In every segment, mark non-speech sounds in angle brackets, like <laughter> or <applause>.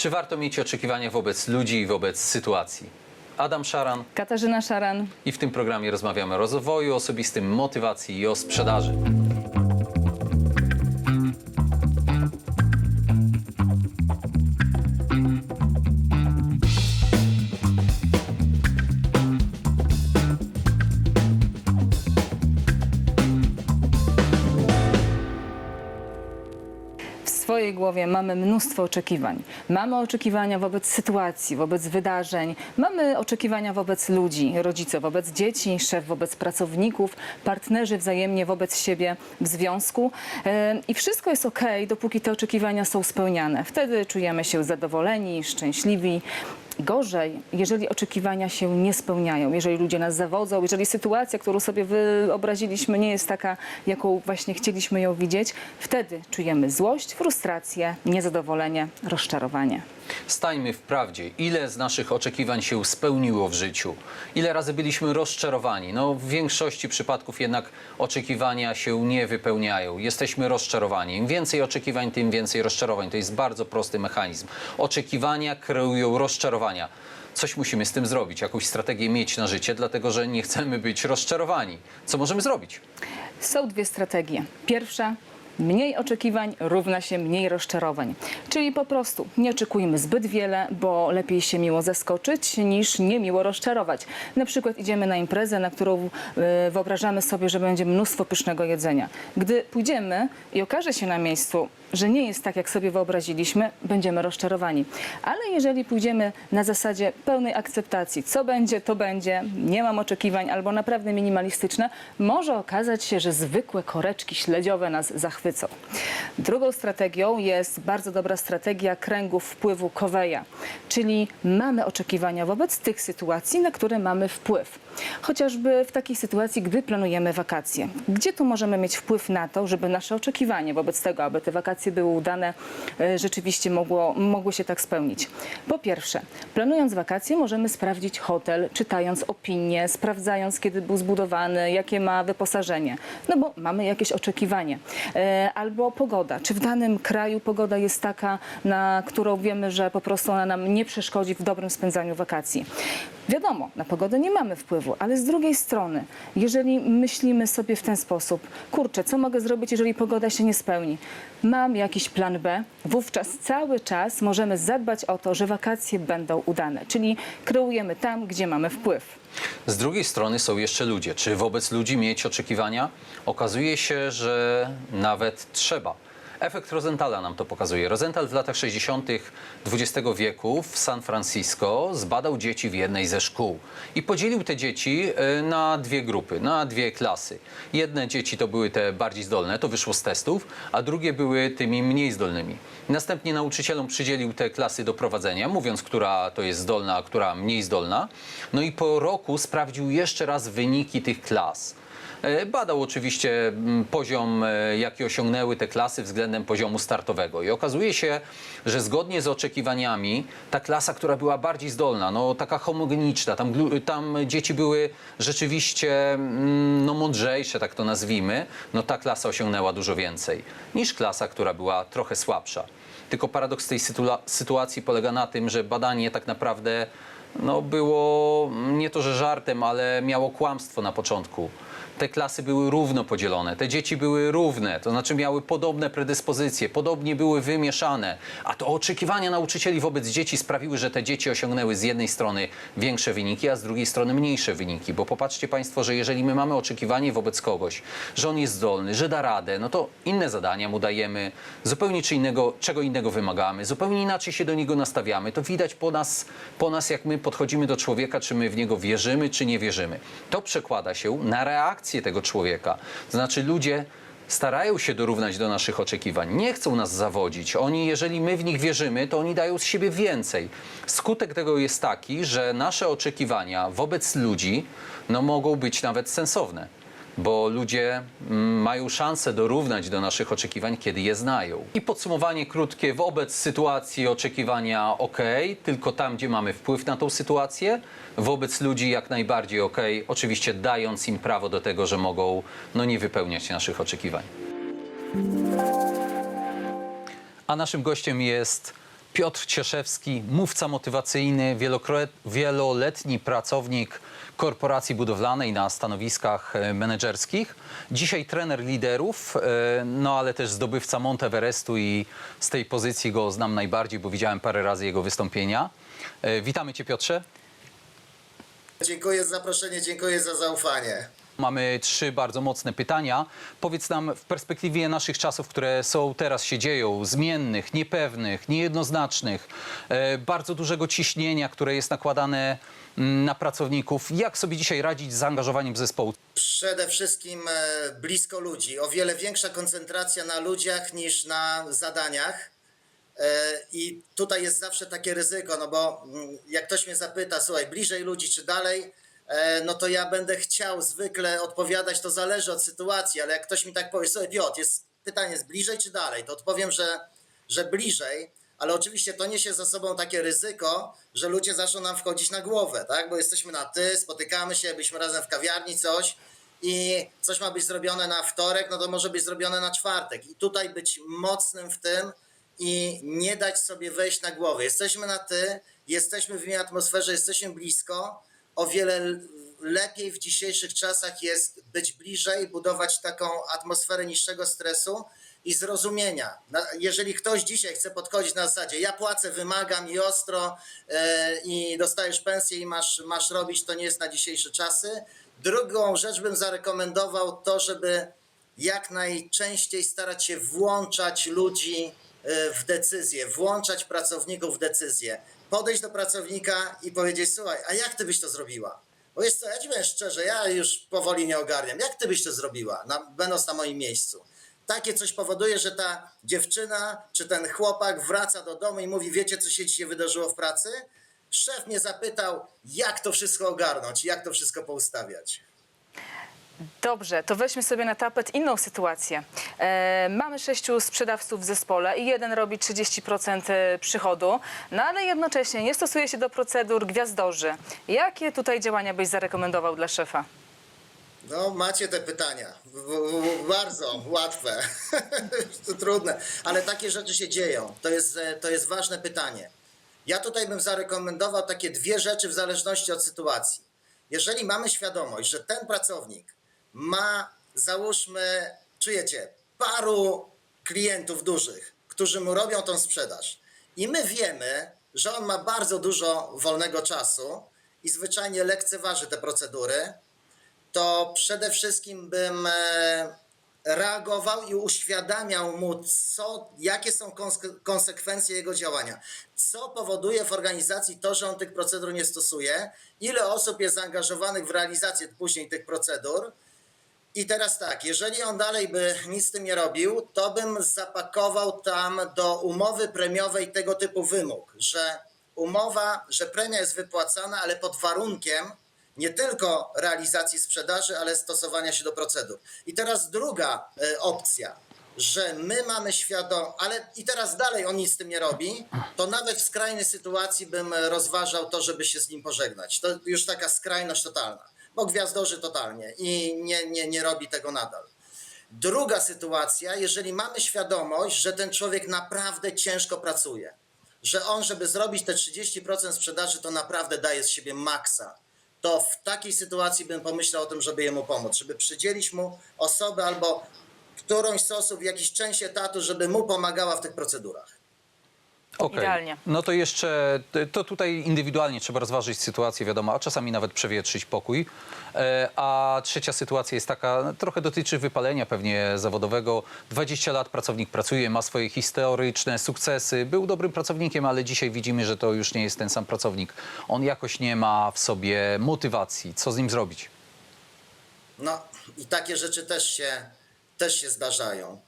Czy warto mieć oczekiwania wobec ludzi i wobec sytuacji? Adam Szaran Katarzyna Szaran. i w tym programie rozmawiamy o rozwoju osobistym, motywacji i o sprzedaży. Swojej głowie mamy mnóstwo oczekiwań. Mamy oczekiwania wobec sytuacji, wobec wydarzeń, mamy oczekiwania wobec ludzi, rodzice wobec dzieci, szef wobec pracowników, partnerzy wzajemnie wobec siebie w związku. I wszystko jest ok, dopóki te oczekiwania są spełniane. Wtedy czujemy się zadowoleni, szczęśliwi. Gorzej, jeżeli oczekiwania się nie spełniają, jeżeli ludzie nas zawodzą, jeżeli sytuacja, którą sobie wyobraziliśmy, nie jest taka, jaką właśnie chcieliśmy ją widzieć, wtedy czujemy złość, frustrację, niezadowolenie, rozczarowanie. Stańmy w prawdzie, ile z naszych oczekiwań się spełniło w życiu, ile razy byliśmy rozczarowani. No, w większości przypadków jednak oczekiwania się nie wypełniają. Jesteśmy rozczarowani. Im więcej oczekiwań, tym więcej rozczarowań. To jest bardzo prosty mechanizm. Oczekiwania kreują Coś musimy z tym zrobić, jakąś strategię mieć na życie, dlatego że nie chcemy być rozczarowani. Co możemy zrobić? Są dwie strategie. Pierwsza. Mniej oczekiwań równa się mniej rozczarowań. Czyli po prostu nie oczekujmy zbyt wiele, bo lepiej się miło zaskoczyć niż niemiło rozczarować. Na przykład idziemy na imprezę, na którą e, wyobrażamy sobie, że będzie mnóstwo pysznego jedzenia. Gdy pójdziemy i okaże się na miejscu, że nie jest tak, jak sobie wyobraziliśmy, będziemy rozczarowani. Ale jeżeli pójdziemy na zasadzie pełnej akceptacji, co będzie, to będzie, nie mam oczekiwań albo naprawdę minimalistyczne, może okazać się, że zwykłe koreczki śledziowe nas zachwycą. Drugą strategią jest bardzo dobra strategia kręgów wpływu Coveya, czyli mamy oczekiwania wobec tych sytuacji, na które mamy wpływ. Chociażby w takiej sytuacji, gdy planujemy wakacje. Gdzie tu możemy mieć wpływ na to, żeby nasze oczekiwanie wobec tego, aby te wakacje były udane, e, rzeczywiście mogło, mogły się tak spełnić? Po pierwsze, planując wakacje możemy sprawdzić hotel, czytając opinie, sprawdzając kiedy był zbudowany, jakie ma wyposażenie. No bo mamy jakieś oczekiwanie. E, Albo pogoda. Czy w danym kraju pogoda jest taka, na którą wiemy, że po prostu ona nam nie przeszkodzi w dobrym spędzaniu wakacji? Wiadomo, na pogodę nie mamy wpływu, ale z drugiej strony, jeżeli myślimy sobie w ten sposób, kurczę, co mogę zrobić, jeżeli pogoda się nie spełni? Mam jakiś plan B, wówczas cały czas możemy zadbać o to, że wakacje będą udane, czyli kreujemy tam, gdzie mamy wpływ. Z drugiej strony są jeszcze ludzie. Czy wobec ludzi mieć oczekiwania? Okazuje się, że nawet trzeba. Efekt Rosenthala nam to pokazuje. Rosenthal w latach 60. XX wieku w San Francisco zbadał dzieci w jednej ze szkół i podzielił te dzieci e, na dwie grupy, na dwie klasy. Jedne dzieci to były te bardziej zdolne, to wyszło z testów, a drugie były tymi mniej zdolnymi. Następnie nauczycielom przydzielił te klasy do prowadzenia, mówiąc, która to jest zdolna, a która mniej zdolna. No i po roku sprawdził jeszcze raz wyniki tych klas. E, Badał oczywiście mm, poziom, e, jaki osiągnęły te klasy względem poziomu startowego. I okazuje się, że zgodnie z oczekiwaniami ta klasa, która była bardziej zdolna, no taka homogeniczna, tam, tam dzieci były rzeczywiście mm, no, mądrzejsze, tak to nazwijmy, no ta klasa osiągnęła dużo więcej niż klasa, która była trochę słabsza. Tylko paradoks tej sytua- sytuacji polega na tym, że badanie tak naprawdę no, było nie to, że żartem, ale miało kłamstwo na początku. Te klasy były równo podzielone, te dzieci były równe, to znaczy miały podobne predyspozycje, podobnie były wymieszane, a to oczekiwania nauczycieli wobec dzieci sprawiły, że te dzieci osiągnęły z jednej strony większe wyniki, a z drugiej strony mniejsze wyniki. Bo popatrzcie Państwo, że jeżeli my mamy oczekiwanie wobec kogoś, że on jest zdolny, że da radę, no to inne zadania mu dajemy, zupełnie czy innego, czego innego wymagamy, zupełnie inaczej się do niego nastawiamy. To widać po nas, po nas, jak my podchodzimy do człowieka, czy my w niego wierzymy, czy nie wierzymy. To przekłada się na reakcję tego człowieka. To znaczy ludzie starają się dorównać do naszych oczekiwań, nie chcą nas zawodzić. Oni, jeżeli my w nich wierzymy, to oni dają z siebie więcej. Skutek tego jest taki, że nasze oczekiwania wobec ludzi no, mogą być nawet sensowne bo ludzie mm, mają szansę dorównać do naszych oczekiwań, kiedy je znają. I podsumowanie krótkie, wobec sytuacji oczekiwania ok, tylko tam, gdzie mamy wpływ na tą sytuację, wobec ludzi jak najbardziej ok, oczywiście dając im prawo do tego, że mogą no, nie wypełniać naszych oczekiwań. A naszym gościem jest Piotr Cieszewski, mówca motywacyjny, wieloletni pracownik korporacji budowlanej na stanowiskach e, menedżerskich. Dzisiaj trener liderów, e, no ale też zdobywca Monteverestu i z tej pozycji go znam najbardziej, bo widziałem parę razy jego wystąpienia. E, Witamy Cię Piotrze. Dziękuję za zaproszenie, dziękuję za zaufanie. Mamy trzy bardzo mocne pytania. Powiedz nam w perspektywie naszych czasów, które są teraz, się dzieją, zmiennych, niepewnych, niejednoznacznych, e, bardzo dużego ciśnienia, które jest nakładane mm, na pracowników. Jak sobie dzisiaj radzić z zaangażowaniem zespołu? Przede wszystkim e, blisko ludzi. O wiele większa koncentracja na ludziach niż na zadaniach. E, I tutaj jest zawsze takie ryzyko, no bo mm, jak ktoś mnie zapyta, słuchaj, bliżej ludzi czy dalej, e, no to ja będę chciał zwykle odpowiadać, to zależy od sytuacji, ale jak ktoś mi tak powie, słuchaj Piotr, jest pytanie, jest bliżej czy dalej, to odpowiem, że, że bliżej, ale oczywiście to niesie za sobą takie ryzyko, że ludzie zaczną nam wchodzić na głowę, tak? Bo jesteśmy na ty, spotykamy się, byliśmy razem w kawiarni, coś i coś ma być zrobione na wtorek, no to może być zrobione na czwartek. I tutaj być mocnym w tym i nie dać sobie wejść na głowę. Jesteśmy na ty, jesteśmy w innej atmosferze, jesteśmy blisko. O wiele lepiej w dzisiejszych czasach jest być bliżej, budować taką atmosferę niższego stresu i zrozumienia. Jeżeli ktoś dzisiaj chce podchodzić na zasadzie, ja płacę, wymagam i ostro e, i dostajesz pensję i masz, masz robić, to nie jest na dzisiejsze czasy. Drugą rzecz bym zarekomendował to, żeby jak najczęściej starać się włączać ludzi w decyzje, włączać pracowników w decyzje. Podejść do pracownika i powiedzieć, słuchaj, a jak ty byś to zrobiła? Bo jest co, ja ci powiem szczerze, ja już powoli nie ogarniam. Jak ty byś to zrobiła, na, będąc na moim miejscu? Takie coś powoduje, że ta dziewczyna czy ten chłopak wraca do domu i mówi, wiecie co się dzisiaj wydarzyło w pracy? Szef mnie zapytał, jak to wszystko ogarnąć, jak to wszystko poustawiać. Dobrze, to weźmy sobie na tapet inną sytuację. E, mamy sześciu sprzedawców w zespole i jeden robi 30% przychodu, no ale jednocześnie nie stosuje się do procedur gwiazdorzy. Jakie tutaj działania byś zarekomendował dla szefa? No, macie te pytania. Bardzo łatwe. <laughs> to trudne, ale takie rzeczy się dzieją. To jest, e, to jest ważne pytanie. Ja tutaj bym zarekomendował takie dwie rzeczy w zależności od sytuacji. Jeżeli mamy świadomość, że ten pracownik ma, załóżmy, czujecie, paru klientów dużych, którzy mu robią tą sprzedaż, i my wiemy, że on ma bardzo dużo wolnego czasu i zwyczajnie lekceważy te procedury, to przede wszystkim bym e, reagował i uświadamiał mu, co, jakie są konse- konsekwencje jego działania. Co powoduje w organizacji to, że on tych procedur nie stosuje, ile osób jest zaangażowanych w realizację później tych procedur. I teraz tak, jeżeli on dalej by nic z tym nie robił, to bym zapakował tam do umowy premiowej tego typu wymóg, że umowa, że premia jest wypłacana, ale pod warunkiem nie tylko realizacji sprzedaży, ale stosowania się do procedur. I teraz druga e, opcja, że my mamy świadom, ale i teraz dalej on nic z tym nie robi, to nawet w skrajnej sytuacji bym rozważał to, żeby się z nim pożegnać. To już taka skrajność totalna, bo gwiazdorzy totalnie i nie, nie, nie robi tego nadal. Druga sytuacja, jeżeli mamy świadomość, że ten człowiek naprawdę ciężko pracuje, że on, żeby zrobić te 30% sprzedaży, to naprawdę daje z siebie maksa, to w takiej sytuacji bym pomyślał o tym, żeby jemu pomóc, żeby przydzielić mu osobę albo którąś z osób jakiś część etatu, żeby mu pomagała w tych procedurach. Okej. Idealnie. No to jeszcze, to tutaj indywidualnie trzeba rozważyć sytuację, wiadomo, a czasami nawet przewietrzyć pokój. E, A trzecia sytuacja jest taka, no, trochę dotyczy wypalenia pewnie zawodowego. 20 lat pracownik pracuje, ma swoje historyczne sukcesy, był dobrym pracownikiem, ale dzisiaj widzimy, że to już nie jest ten sam pracownik. On jakoś nie ma w sobie motywacji. Co z nim zrobić? No i takie rzeczy też się, też się zdarzają.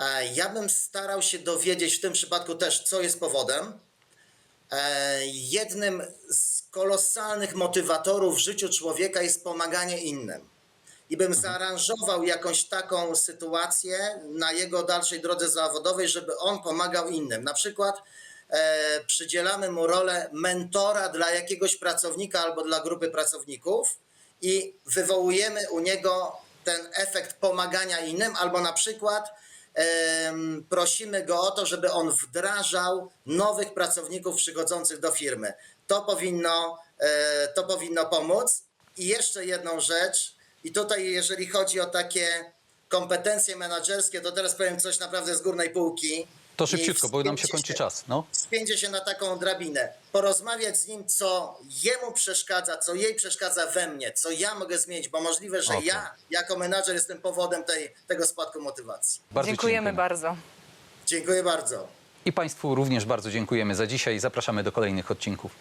E, Ja bym starał się dowiedzieć w tym przypadku też, co jest powodem. E, Jednym z kolosalnych motywatorów w życiu człowieka jest pomaganie innym. I bym zaaranżował jakąś taką sytuację na jego dalszej drodze zawodowej, żeby on pomagał innym. Na przykład e, przydzielamy mu rolę mentora dla jakiegoś pracownika albo dla grupy pracowników i wywołujemy u niego ten efekt pomagania innym, albo na przykład prosimy go o to, żeby on wdrażał nowych pracowników przychodzących do firmy. To powinno, e, to powinno pomóc. I jeszcze jedną rzecz, i tutaj jeżeli chodzi o takie kompetencje menedżerskie, to teraz powiem coś naprawdę z górnej półki. To szybciutko, bo nam się kończy czas. No. Spięcie się na taką drabinę, porozmawiać z nim, co jemu przeszkadza, co jej przeszkadza we mnie, co ja mogę zmienić, bo możliwe, że Okej. ja jako menadżer jestem powodem tej, tego spadku motywacji. Bardzo ci Dziękujemy bardzo. Dziękuję bardzo. I Państwu również bardzo dziękujemy za dzisiaj. Zapraszamy do kolejnych odcinków.